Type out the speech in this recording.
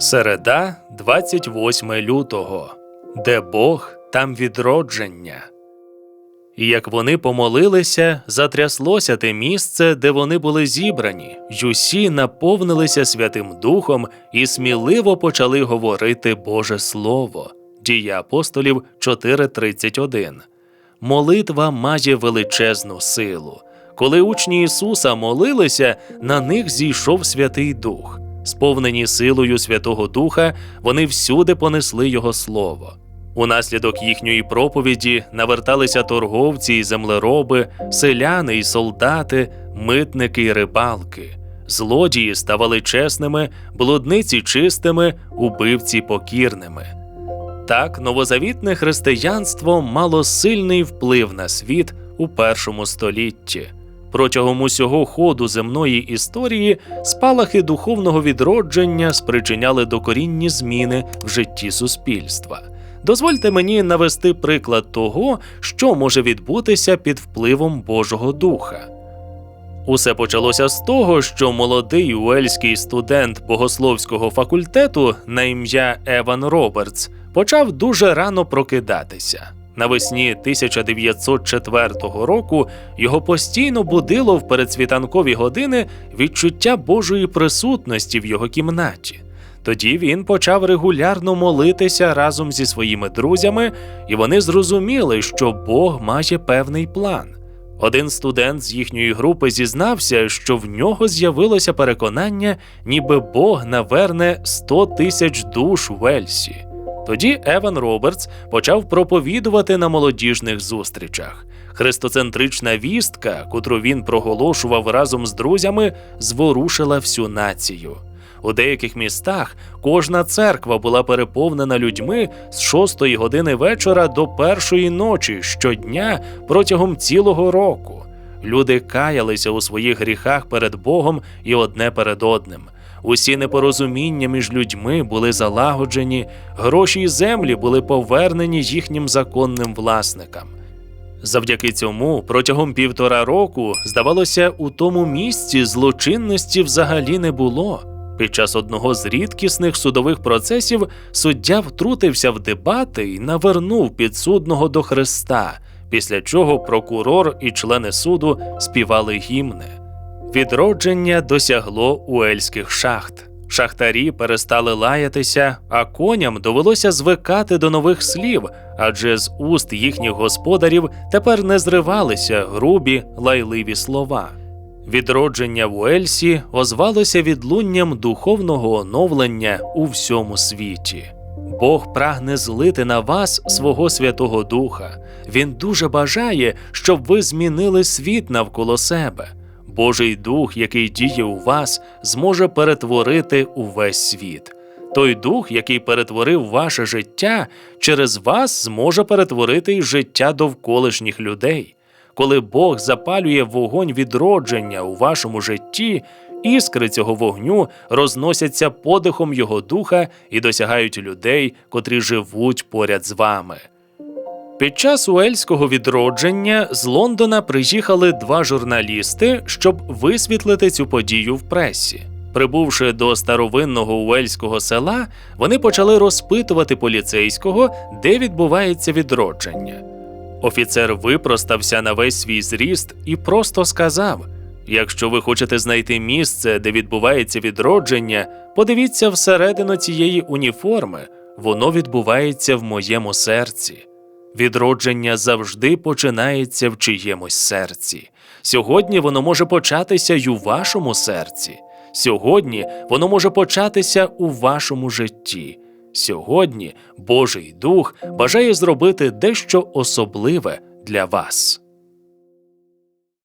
Середа, 28 лютого, де Бог, там відродження. І як вони помолилися, затряслося те місце, де вони були зібрані, й усі наповнилися Святим Духом і сміливо почали говорити Боже Слово. Дія апостолів 4.31. Молитва має величезну силу. Коли учні Ісуса молилися, на них зійшов Святий Дух. Сповнені силою Святого Духа, вони всюди понесли Його Слово. Унаслідок їхньої проповіді наверталися торговці і землероби, селяни і солдати, митники й рибалки. Злодії ставали чесними, блудниці чистими, убивці покірними. Так, новозавітне християнство мало сильний вплив на світ у першому столітті. Протягом усього ходу земної історії спалахи духовного відродження спричиняли докорінні зміни в житті суспільства. Дозвольте мені навести приклад того, що може відбутися під впливом Божого Духа. Усе почалося з того, що молодий уельський студент богословського факультету на ім'я Еван Робертс почав дуже рано прокидатися. Навесні 1904 року його постійно будило в передсвітанкові години відчуття Божої присутності в його кімнаті. Тоді він почав регулярно молитися разом зі своїми друзями, і вони зрозуміли, що Бог має певний план. Один студент з їхньої групи зізнався, що в нього з'явилося переконання, ніби Бог наверне 100 тисяч душ в Ельсі. Тоді Еван Робертс почав проповідувати на молодіжних зустрічах. Христоцентрична вістка, котру він проголошував разом з друзями, зворушила всю націю. У деяких містах кожна церква була переповнена людьми з шостої години вечора до першої ночі щодня протягом цілого року. Люди каялися у своїх гріхах перед Богом і одне перед одним. Усі непорозуміння між людьми були залагоджені, гроші й землі були повернені їхнім законним власникам. Завдяки цьому протягом півтора року, здавалося, у тому місці злочинності взагалі не було. Під час одного з рідкісних судових процесів суддя втрутився в дебати і навернув підсудного до Христа, після чого прокурор і члени суду співали гімни. Відродження досягло уельських шахт. Шахтарі перестали лаятися, а коням довелося звикати до нових слів, адже з уст їхніх господарів тепер не зривалися грубі лайливі слова. Відродження в Уельсі озвалося відлунням духовного оновлення у всьому світі. Бог прагне злити на вас свого Святого Духа. Він дуже бажає, щоб ви змінили світ навколо себе. Божий Дух, який діє у вас, зможе перетворити увесь світ. Той дух, який перетворив ваше життя, через вас зможе перетворити й життя довколишніх людей. Коли Бог запалює вогонь відродження у вашому житті, іскри цього вогню розносяться подихом Його духа і досягають людей, котрі живуть поряд з вами. Під час уельського відродження з Лондона приїхали два журналісти, щоб висвітлити цю подію в пресі. Прибувши до старовинного уельського села, вони почали розпитувати поліцейського, де відбувається відродження. Офіцер випростався на весь свій зріст і просто сказав: якщо ви хочете знайти місце, де відбувається відродження, подивіться всередину цієї уніформи, воно відбувається в моєму серці. Відродження завжди починається в чиємусь серці. Сьогодні воно може початися й у вашому серці. Сьогодні воно може початися у вашому житті. Сьогодні Божий Дух бажає зробити дещо особливе для вас.